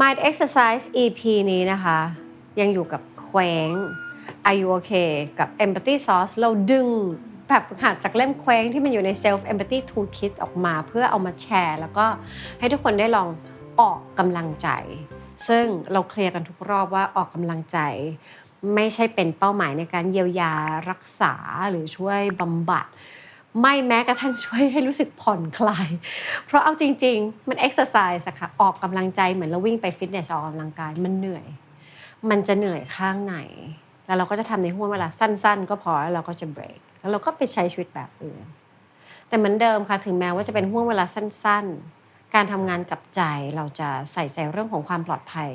Mind Exercise EP นี้นะคะ ยังอยู่กับเคว้ง Are you okay กับ Empathy Sauce เราดึงแบบฝึกหัดจากเล่มเคว้งที่มันอยู่ใน Self Empathy Toolkit ออกมาเพื่อเอามาแชร์ แล้วก็ให้ทุกคนได้ลองออกกำลังใจ ซึ่งเราเคลียร์กันทุกรอบว่าออกกำลังใจ ไม่ใช่เป็นเป้าหมายในการเยียวยารักษาหรือช่วยบำบัด ไม่แม้กระทั่งช่วยให้รู้สึกผ่อนคลาย เพราะเอาจริง ๆ มันเอ็กซ์ไซส์อะค่ะออกกำลังใจเหมือนเราวิ่งไปฟิตเนสออกกำลังกายมันเหนื่อย มันจะเหนื่อยข้างไหน แล้วเราก็จะทำในห่วงเวลาสั้น ๆ ก็พอแล้วเราก็จะเบรกแล้วเราก็ไปใช้ชีวิตแบบอื่น แต่เหมือนเดิมค่ะถึงแม้ว่าจะเป็นห่วงเวลาสั้น ๆ การทำงานกับใจเราจะใส่ใจเรื่องของความปลอดภัย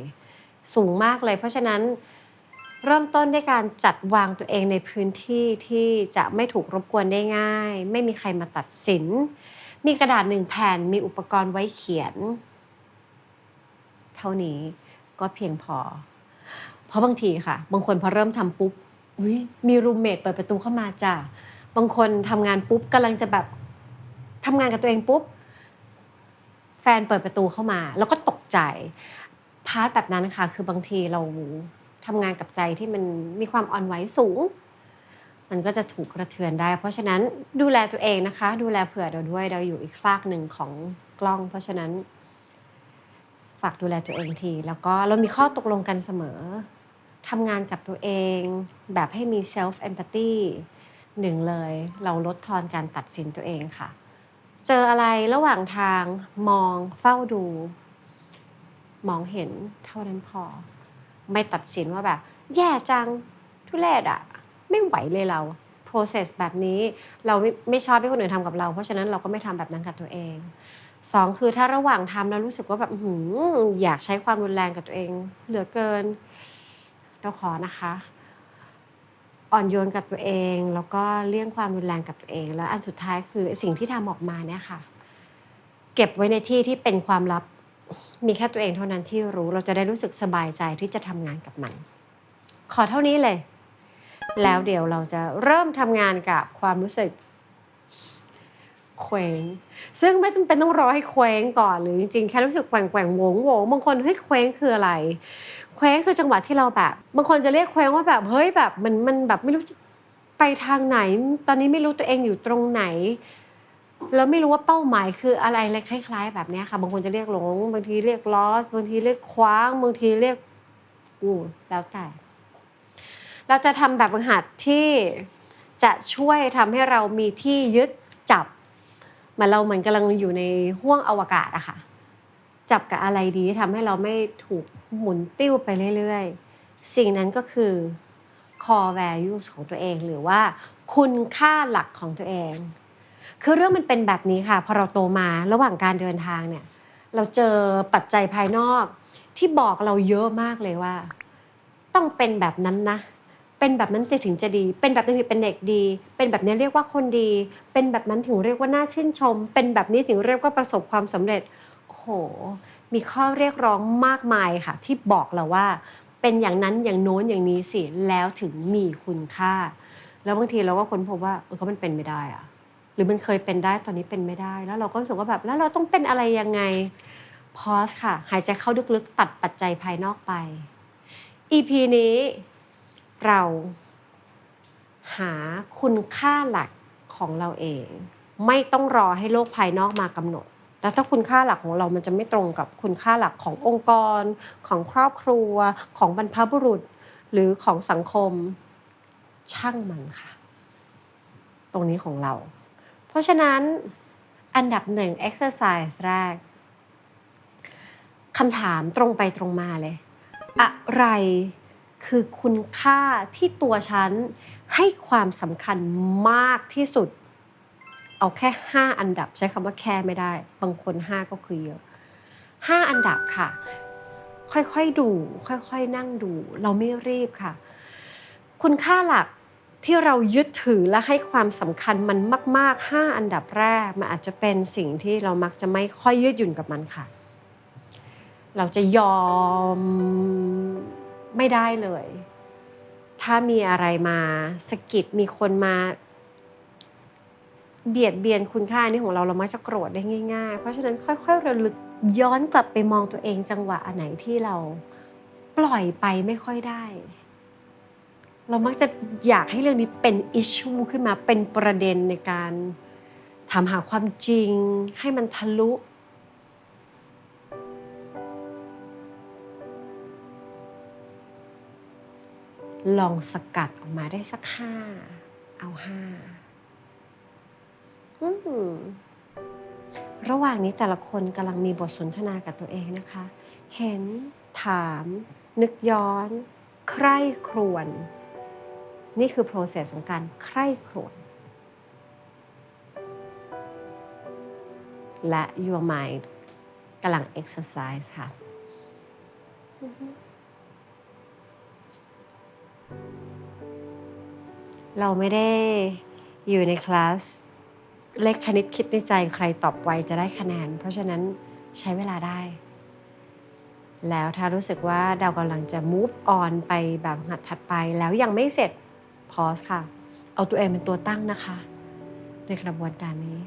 สูงมากเลย เพราะฉะนั้น เริ่มต้นด้วยการจัดวางตัวเองในพื้นที่ที่จะไม่ถูกรบกวนได้ง่าย ไม่มีใครมาตัดสิน มีกระดาษหนึ่งแผ่นมีอุปกรณ์ไว้เขียน เท่านี้ก็เพียงพอ เพราะบางทีค่ะ บางคนพอเริ่มทำปุ๊บมีรูมเมทเปิดประตูเข้ามาจ้ะบางคนทำงานปุ๊บกำลังจะแบบทำงานกับตัวเองปุ๊บ แฟนเปิดประตูเข้ามา แล้วก็ตกใจพาร์ทแบบนั้นค่ะคือบางทีเรา ทำงานกับใจที่มันมีความอ่อนไหวสูง มันก็จะถูกกระเทือนได้ เพราะฉะนั้นดูแลตัวเองนะคะ ดูแลเผื่อเราด้วยเราอยู่อีกฝากหนึ่งของกล้อง เพราะฉะนั้นฝากดูแลตัวเองที แล้วก็เรามีข้อตกลงกันเสมอทำงานกับตัวเอง แบบให้มี self empathy หนึ่งเลย เราลดทอนการตัดสินตัวเองค่ะ เจออะไรระหว่างทางมองเฝ้าดู มองเห็นเท่านั้นพอ ไม่ตัดสินว่าแบบ แย่จังทุเรศอะไม่ไหวเลยเรา process แบบนี้เราไม่ไม่ชอบให้คนอื่นทำกับเรา เพราะฉะนั้นเราก็ไม่ทำแบบนั้นกับตัวเองสองคือถ้าระหว่างทำแล้วรู้สึกว่าแบบอื้อหืออยากใช้ความรุนแรงกับตัวเอง เหลือเกิน เราขอนะคะ อ่อนโยนกับตัวเอง แล้วก็เลี่ยงความรุนแรงกับตัวเอง แล้วอันสุดท้ายคือสิ่งที่ทำออกมาเนี่ยค่ะ เก็บไว้ในที่ที่เป็นความลับ มีแค่ตัวเองเท่านั้นที่รู้เราจะได้รู้สึกสบายใจที่จะทำงานกับมัน ขอเท่านี้เลย แล้วเดี๋ยวเราจะเริ่มทำงานกับความรู้สึกเคว้งซึ่งไม่จำเป็นต้องรอให้เคว้งก่อนหรือจริงๆแค่รู้สึกแกว่งแกว่งๆโหวงโหวงบางคนเฮ้ยเคว้งคืออะไรเคว้งคือจังหวะที่เราแบบ บางคนจะเรียกเคว้งว่าแบบเฮ้ยแบบมันมันแบบไม่รู้จะไปทางไหน ตอนนี้ไม่รู้ตัวเองอยู่ตรงไหน แล้วไม่รู้ว่าเป้าหมายคืออะไรอะไรคล้าย ๆ แบบนี้ค่ะ บางคนจะเรียกหลง บางทีเรียกลอส บางทีเรียกคว้าง บางทีเรียกอู้แล้วแต่ เราจะทำแบบฝึกหัดที่จะช่วยทำให้เรามีที่ยึดจับเหมือนเราเหมือนกำลังอยู่ในห้วงอวกาศอะค่ะ จับกับอะไรดีที่ทำให้เราไม่ถูกหมุนติ้วไปเรื่อยๆ สิ่งนั้นก็คือ core values ของตัวเองหรือว่าคุณค่าหลักของตัวเอง คือเรื่องมันเป็นแบบนี้ค่ะ พอเราโตมาระหว่างการเดินทางเนี่ย เราเจอปัจจัยภายนอกที่บอกเราเยอะมากเลยว่า ต้องเป็นแบบนั้นนะ เป็นแบบนั้นสิถึงจะดี เป็นแบบนี้ถึงเป็นเด็กดี เป็นแบบนี้เรียกว่าคนดี เป็นแบบนั้นถึงเรียกว่าน่าชื่นชม เป็นแบบนี้ถึงเรียกว่าประสบความสำเร็จโอ้โห มีข้อเรียกร้องมากมายค่ะ ที่บอกเราว่า เป็นอย่างนั้นอย่างโน้นอย่างนี้สิแล้วถึงมีคุณค่า แล้วบางทีเราก็ค้นพบว่าเออก็มันเป็นไม่ได้อะ หรือมันเคยเป็นได้ตอนนี้เป็นไม่ได้ แล้วเราก็รู้สึกว่าแบบแล้วเราต้องเป็นอะไรยังไงพอสค่ะ หายใจเข้าลึกๆตัดปัจจัยภายนอกไป EP นี้เราหาคุณค่าหลักของเราเอง ไม่ต้องรอให้โลกภายนอกมากำหนด แล้วถ้าคุณค่าหลักของเรามันจะไม่ตรงกับคุณค่าหลักขององค์กร ของครอบครัว ของบรรพบุรุษ หรือของสังคมช่างมันค่ะ ตรงนี้ของเรา เพราะฉะนั้นอันดับหนึ่ง exercise แรกคำถามตรงไปตรงมาเลย อะไรคือคุณค่าที่ตัวฉันให้ความสำคัญมากที่สุด เอาแค่ 5 อันดับใช้คำว่าแค่ไม่ได้ บางคน 5 ก็คือเยอะ 5 อันดับค่ะ ค่อยๆดู ค่อยๆนั่งดู เราไม่รีบค่ะ คุณค่าหลัก ที่เรายึดถือและให้ความสำคัญมันมาก ๆ 5 อันดับแรก มันอาจจะเป็นสิ่งที่เรามักจะไม่ค่อยยืดหยุ่นกับมันค่ะ เราจะยอมไม่ได้เลย ถ้ามีอะไรมาสะกิดมีคนมา เบียดเบียนคุณค่านี้ของเราเรามักจะโกรธได้ง่าย ๆ เพราะฉะนั้นค่อยๆระลึกย้อนกลับไปมองตัวเองจังหวะอันไหนที่เราปล่อยไปไม่ค่อยได้ เรามักจะอยากให้เรื่องนี้เป็นอิชชูขึ้นมาเป็นประเด็นในการถามหาความจริง ให้มันทะลุ ลองสกัดออกมาได้สักห้า เอาห้าระหว่างนี้แต่ละคนกำลังมีบทสนทนากับตัวเองนะคะ เห็น ถาม นึกย้อน ใคร่ครวญ นี่คือ process ของการใคร่ครวญและ your mind กำลัง exercise ค่ะ เราไม่ได้อยู่ในคลาสเลขคณิตคิดในใจใครตอบไวจะได้คะแนน เพราะฉะนั้นใช้เวลาได้ แล้วถ้ารู้สึกว่าดาวกำลังจะ move on ไปแบบหัดถัดไปแล้วยังไม่เสร็จ pause ค่ะ เอาตัวเองเป็นตัวตั้งนะคะ ในกระบวนการนี้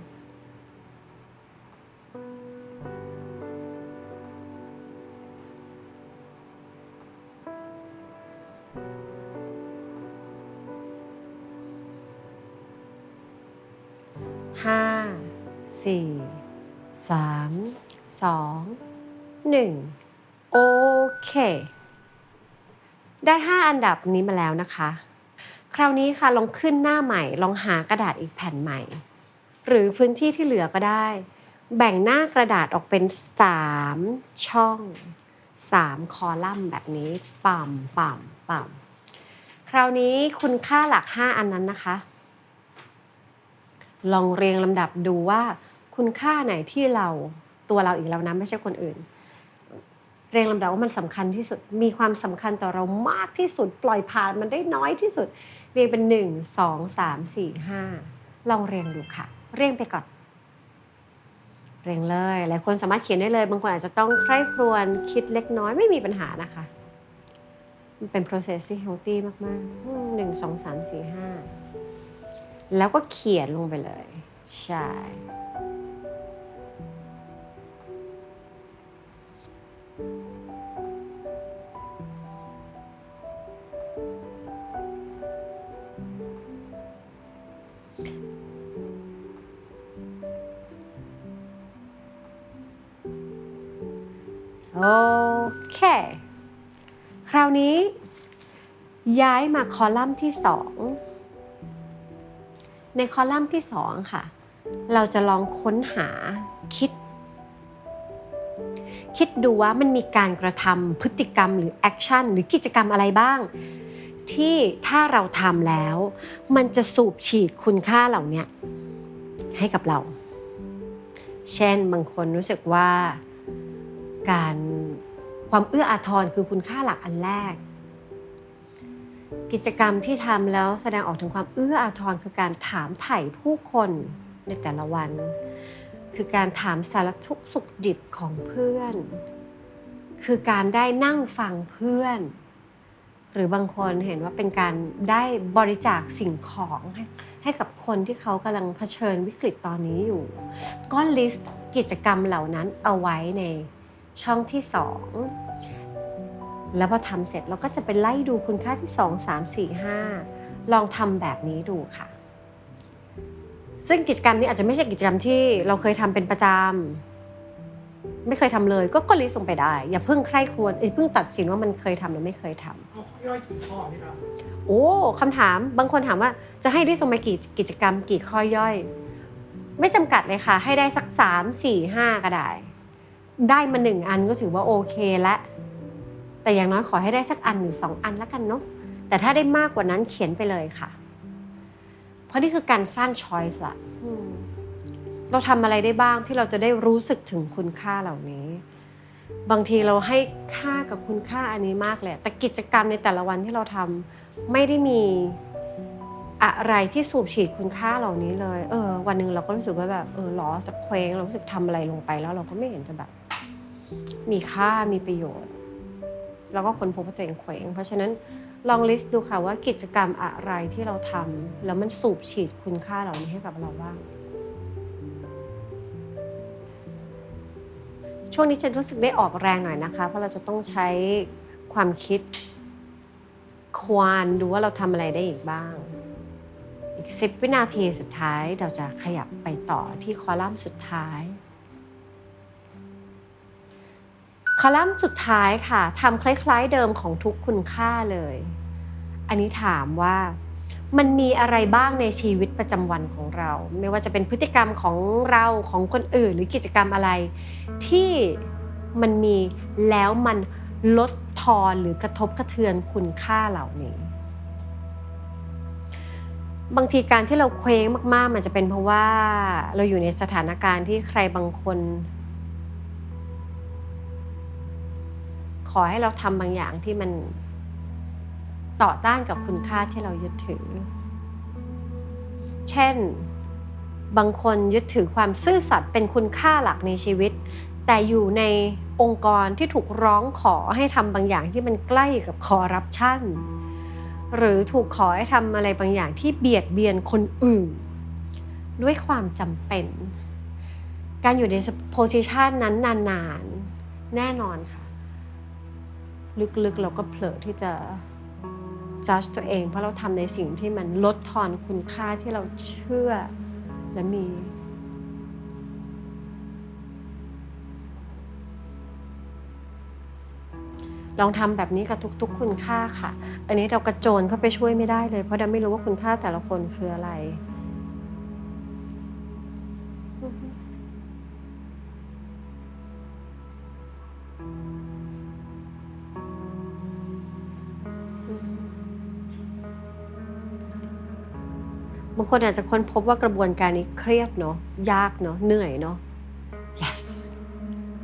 ห้า สี่ สาม สอง หนึ่ง โอเค ได้ 5 อันดับนี้มาแล้วนะคะ คราวนี้ค่ะลองขึ้นหน้าใหม่ ลองหากระดาษอีกแผ่นใหม่ หรือพื้นที่ที่เหลือก็ได้ แบ่งหน้ากระดาษออกเป็น 3 ช่อง 3 คอลัมน์แบบนี้ป่ำป่ำป่ำคราวนี้คุณค่าหลัก 5 อันนั้นนะคะ ลองเรียงลำดับดูว่า คุณค่าไหนที่เราตัวเราอีกแล้วนะไม่ใช่คนอื่นเรียงลำดับว่ามันสำคัญที่สุด มีความสำคัญต่อเรามากที่สุด ปล่อยผ่านมันได้น้อยที่สุด เรียงเป็นหนึ่งสองสามสี่ห้าลองเรียงดูค่ะ เรียงไปก่อน เรียงเลย หลายคนสามารถเขียนได้เลย บางคนอาจจะต้องใคร่ครวญคิดเล็กน้อยไม่มีปัญหานะคะ มันเป็น process ที่ healthy มากๆอืมหนึ่งสองสามสี่ห้าแล้วก็เขียนลงไปเลย ใช่ โอเค คราวนี้ ย้ายมาคอลัมน์ที่สองในคอลัมน์ที่สองค่ะ เราจะลองค้นหาคิด คิดดูว่ามันมีการกระทำพฤติกรรมหรือแอคชั่นหรือกิจกรรมอะไรบ้าง ที่ถ้าเราทำแล้ว มันจะสูบฉีดคุณค่าเหล่านี้ให้กับเรา เช่นบางคนรู้สึกว่า การความเอื้ออาทรคือคุณค่าหลักอันแรก กิจกรรมที่ทำแล้วแสดงออกถึงความเอื้ออาทรคือการถามไถ่ผู้คนในแต่ละวัน คือการถามสารทุกสุขดิบของเพื่อน คือการได้นั่งฟังเพื่อน หรือบางคนเห็นว่าเป็นการได้บริจาคสิ่งของให้ให้กับคนที่เขากำลังเผชิญวิกฤตตอนนี้อยู่ ก็ลิสต์กิจกรรมเหล่านั้นเอาไว้ใน ช่องที่สองแล้วพอทำเสร็จเราก็จะไปไล่ดูคุณค่าที่ 2 3 4 5 ลองทำแบบนี้ดูค่ะ ซึ่งกิจกรรมนี้อาจจะไม่ใช่กิจกรรมที่เราเคยทำเป็นประจำไม่เคยทำเลย ก็ก็ลิสต์ลงไปได้ อย่าเพิ่งใคร่ครวญอย่าเพิ่งตัดสินว่ามันเคยทำหรือไม่เคยทำเอาข้อย่อยกี่ข้อนี่ครับโอ้คำถามบางคนถามว่าจะให้ได้ส่งไปกี่กิจกรรมกี่ข้อย่อย ไม่จำกัดเลยค่ะ ให้ได้สัก 3 4 5 ก็ได้ ได้มาหนึ่งอันก็ถือว่าโอเคและแต่อย่างน้อยขอให้ได้สักอันหรือสองอันแล้วกันเนาะแต่ถ้าได้มากกว่านั้นเขียนไปเลยค่ะ เพราะนี่คือการสร้างช้อยส์ละเราทำอะไรได้บ้างที่เราจะได้รู้สึกถึงคุณค่าเหล่านี้ บางทีเราให้ค่ากับคุณค่าอันนี้มากเลย แต่กิจกรรมในแต่ละวันที่เราทำไม่ได้มีอะไรที่สูบฉีดคุณค่าเหล่านี้เลย เออ วันหนึ่งเราก็รู้สึกว่าแบบเออล้อจะเคว้งเรารู้สึกทำอะไรลงไปแล้วเราก็ไม่เห็นจะแบบ มีค่ามีประโยชน์ แล้วก็คนพบว่าตัวเองเขวงเพราะฉะนั้นลองลิสต์ดูค่ะว่ากิจกรรมอะไรที่เราทำแล้วมันสูบฉีดคุณค่าเหล่านี้ให้กับเราบ้าง ช่วงนี้จะรู้สึกได้ออกแรงหน่อยนะคะ เพราะเราจะต้องใช้ความคิดควานดูว่าเราทำอะไรได้อีกบ้าง อีกสิบวินาทีสุดท้ายเราจะขยับไปต่อที่คอลัมน์สุดท้าย อลัมน์สุดท้ายค่ะทำคล้ายๆเดิมของทุกคุณค่าเลย อันนี้ถามว่ามันมีอะไรบ้างในชีวิตประจำวันของเรา ไม่ว่าจะเป็นพฤติกรรมของเราของคนอื่น หรือกิจกรรมอะไร ที่มันมีแล้วมันลดทอนหรือกระทบกระเทือนคุณค่าเหล่านี้ บางทีการที่เราเคว้งมากๆมันจะเป็นเพราะว่าเราอยู่ในสถานการณ์ที่ใครบางคน อให้เราทำบางอย่างที่มันต่อต้านกับคุณค่าที่เรายึดถือ เช่น บางคนยึดถือความซื่อสัตย์เป็นคุณค่าหลักในชีวิต แต่อยู่ในองค์กรที่ถูกร้องขอให้ทำบางอย่างที่มันใกล้กับคอร์รัปชันหรือถูกขอให้ทำอะไรบางอย่างที่เบียดเบียนคนอื่น ด้วยความจำเป็น การอยู่ในโพสิชันนั้นนานๆ แน่นอนค่ะ ลึกๆ เราก็เผลอที่จะจัดตัวเอง เพราะเราทำในสิ่งที่มันลดทอนคุณค่าที่เราเชื่อและมี ลองทำแบบนี้กับทุกๆ คุณค่าค่ะ อันนี้เรากระโจนเข้าไปช่วยไม่ได้เลย เพราะเราไม่รู้ว่าคุณค่าแต่ละคนคืออะไร บางคนอาจจะค้นพบว่ากระบวนการนี้เครียดเนาะยากเนาะเหนื่อยเนาะ yes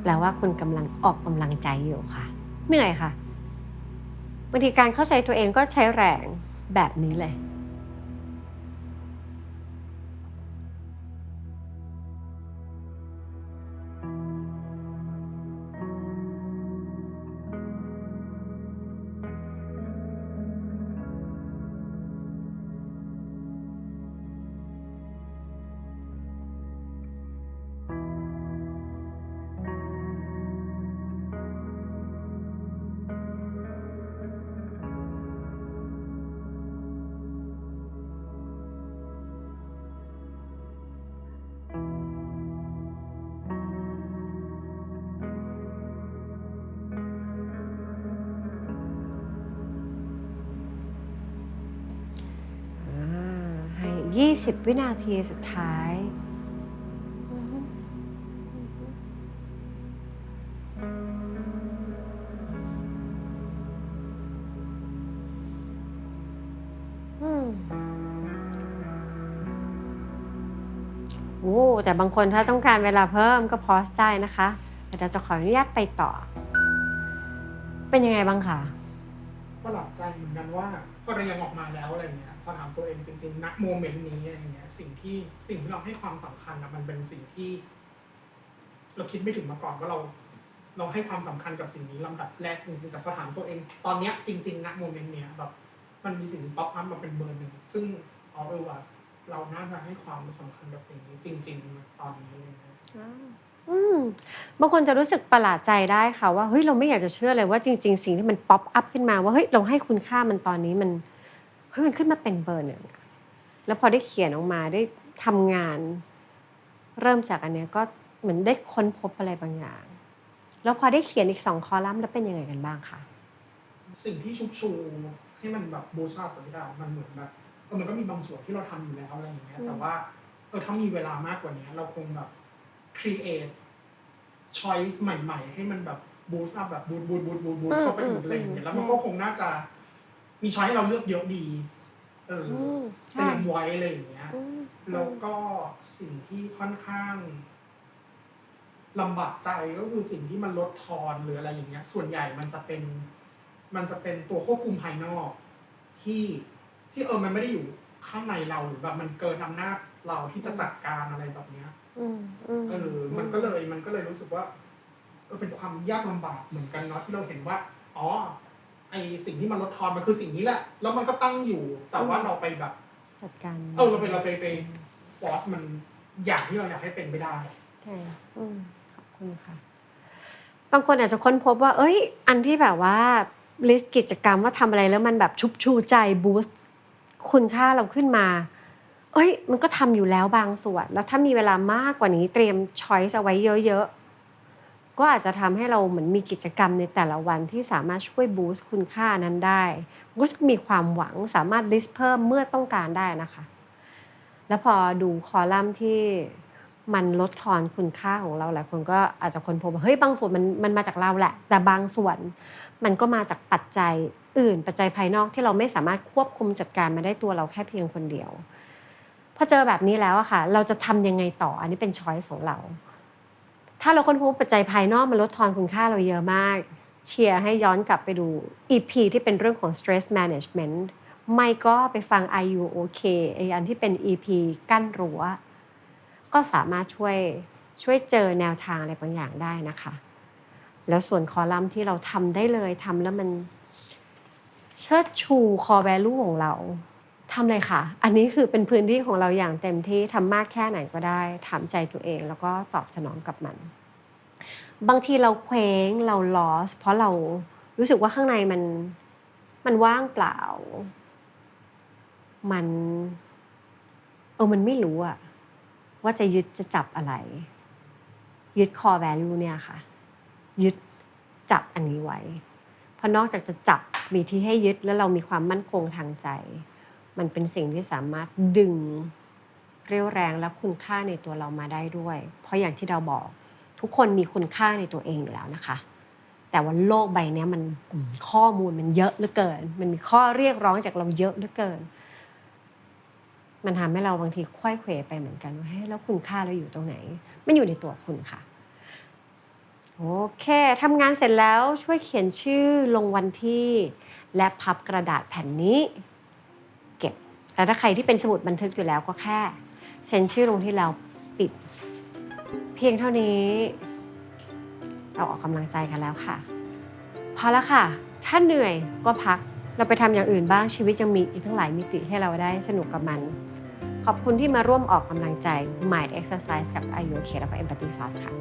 แปลว่าคุณกำลังออกกำลังใจอยู่ค่ะ เหนื่อยค่ะบางทีการเข้าใจตัวเองก็ใช้แรงแบบนี้เลย 20 วินาทีสุดท้ายอือฮึอืมโอ้แต่บางคนถ้าต้องการเวลาเพิ่มก็พอสได้นะคะแต่เราจะขออนุญาตไปต่อ เป็นยังไงบ้างคะประหลาดใจเหมือนกันว่าพอเรายังออกมาแล้วอะไรเงี้ยพ อถามตัวเองจริงๆณโมเมนต์นี้อะไรเงี้ยสิ่งที่สิ่งที่เราให้ความสำคัญอะมันเป็นสิ่งที่ เราคิดไม่ถึงมาก่อนว่าเรา เราให้ความสำคัญกับสิ่งนี้ลำดับแรกจริงๆแต่พอถามตัวเอง ตอนเนี้ยจริงๆณโมเมนต์เนี้ยแบบมันมีสิ่งป๊อปอัพมาเป็นเบอร์หนึ่งซึ่งอ๋อเออว่าเราน่าจะให้ความสำคัญกับสิ่งนี้จริง ๆ ตอนนี้เงี้ยอืมบางคนจะรู้สึกประหลาดใจได้ค่ะว่าเฮ้ยเราไม่อยากจะเชื่อเลยว่าจริง ๆ สิ่งที่มันป๊อปอัพขึ้นมาว่าเฮ้ยเราให้คุณค่ามันตอนนี้มัน เฮ้ยมันขึ้นมาเป็นเบอร์หนึ่งอะแล้วพอได้เขียนออกมาได้ทำงาน เริ่มจากอันเนี้ยก็เหมือนได้ค้นพบอะไรบางอย่าง แล้วพอได้เขียนอีกสองคอลัมน์แล้วเป็นยังไงกันบ้างคะ สิ่งที่ชุบชูให้มันแบบบูชาปฏิดามันเหมือนแบบเออมันก็มีบางส่วนที่เราทำอยู่แล้วอะไรอย่างเงี้ย อืม แต่ว่าเออถ้ามีเวลามากกว่านี้ เราคงแบบ create choice ใหม่ ๆ ให้มันแบบบูสต์แบบบูทบูทบูทบูทบูทเข้าไปอีกอะไรอย่างเงี้ยแล้วมันก็คงน่าจะ มีช้อยให้เราเลือกเยอะดี เอออืมเตรียมไว้อะไรอย่างเงี้ย อืมแล้วก็สิ่งที่ค่อนข้างลำบากใจก็คือสิ่งที่มันลดทอนหรืออะไรอย่างเงี้ย ส่วนใหญ่มันจะเป็น มันจะเป็นตัวควบคุมภายนอก ที่ที่เออมันไม่ได้อยู่ข้างในเราหรือแบบมันเกินอำนาจเราที่จะจัดการอะไรแบบเนี้ย อืมอืมเออ มันก็เลย มันก็เลยรู้สึกว่า เออ เป็นความยากลำบากเหมือนกันเนาะที่เราเห็นว่า อ๋อ ไอสิ่งที่มันลดทอนมันคือสิ่งนี้แหละ แล้วมันก็ตั้งอยู่ แต่ว่าเราไปแบบ จัดการเออเราไปเราไปไปฟอร์สมันอย่างที่เราอยากให้เป็นไม่ได้ใช่อืมขอบคุณค่ะ บางคนอาจจะค้นพบว่า เอ้ย อันที่แบบว่าลิสต์กิจกรรมว่าทำอะไรแล้วมันแบบชุบชูใจบูสต์คุณค่าเราขึ้นมา เอ้ย มันก็ทำอยู่แล้วบางส่วน แล้วถ้ามีเวลามากกว่านี้เตรียมช้อยส์เอาไว้เยอะๆ ก็อาจจะทำให้เราเหมือนมีกิจกรรมในแต่ละวันที่สามารถช่วยบูสต์คุณค่านั้นได้รู้สึกมีความหวังสามารถลิสต์เพิ่มเมื่อต้องการได้นะคะ แล้วพอดูคอลัมน์ที่มันลดทอนคุณค่าของเราหลายคนก็อาจจะค้นพบว่าเฮ้ยบางส่วนมันมันมาจากเราแหละ แต่บางส่วนมันก็มาจากปัจจัยอื่น ปัจจัยภายนอกที่เราไม่สามารถควบคุมจัดการมาได้ตัวเราแค่เพียงคนเดียวพอเจอแบบนี้แล้วอะค่ะ เราจะทำยังไงต่ออันนี้เป็นช้อยส์ของเรา ถ้าเราค้นพบปัจจัยภายนอกมันลดทอนคุณค่าเราเยอะมาก เชียร์ให้ย้อนกลับไปดู EP ที่เป็นเรื่องของ stress management ไม่ก็ไปฟัง Are You OK ไออันที่เป็น EP กั้นรั้วก็สามารถช่วยช่วยเจอแนวทางอะไรบางอย่างได้นะคะ แล้วส่วนคอลัมน์ที่เราทำได้เลยทำแล้วมันเชิดชู core value ของเรา ทำเลยค่ะ อันนี้คือเป็นพื้นที่ของเราอย่างเต็มที่ทำมากแค่ไหนก็ได้ ถามใจตัวเอง แล้วก็ตอบสนองกับมัน บางทีเราเคว้งเรา lost เพราะเรารู้สึกว่าข้างในมันมันว่างเปล่า มันเออมันไม่รู้อะว่าจะยึดจะจับอะไร ยึด core value เนี่ยค่ะ ยึดจับอันนี้ไว้ เพราะนอกจากจะจับมีที่ให้ยึดแล้วเรามีความมั่นคงทางใจ มันเป็นสิ่งที่สามารถดึงเรี่ยวแรงและคุณค่าในตัวเรามาได้ด้วย เพราะอย่างที่เราบอก ทุกคนมีคุณค่าในตัวเองอยู่แล้วนะคะ แต่ว่าโลกใบนี้มันข้อมูลมันเยอะเหลือเกิน มันมีข้อเรียกร้องจากเราเยอะเหลือเกิน มันทำให้เราบางทีควยเขวไปเหมือนกันว่าเฮ้ยแล้วคุณค่าเราอยู่ตรงไหน มันอยู่ในตัวคุณค่ะโอเคทำงานเสร็จแล้วช่วยเขียนชื่อลงวันที่ และพับกระดาษแผ่นนี้ แล้วถ้าใครที่เป็นสมุดบันทึกอยู่แล้วก็แค่เซ็นชื่อลงที่เราปิด เพียงเท่านี้ เราออกกำลังใจกันแล้วค่ะ พอแล้วค่ะ ถ้าเหนื่อยก็พักเราไปทำอย่างอื่นบ้างชีวิตยังมีอีกทั้งหลายมิติให้เราได้สนุกกับมัน ขอบคุณที่มาร่วมออกกำลังใจ Mind Exercise กับ i u k แล้วก็ Empathy Sauce ค่ะ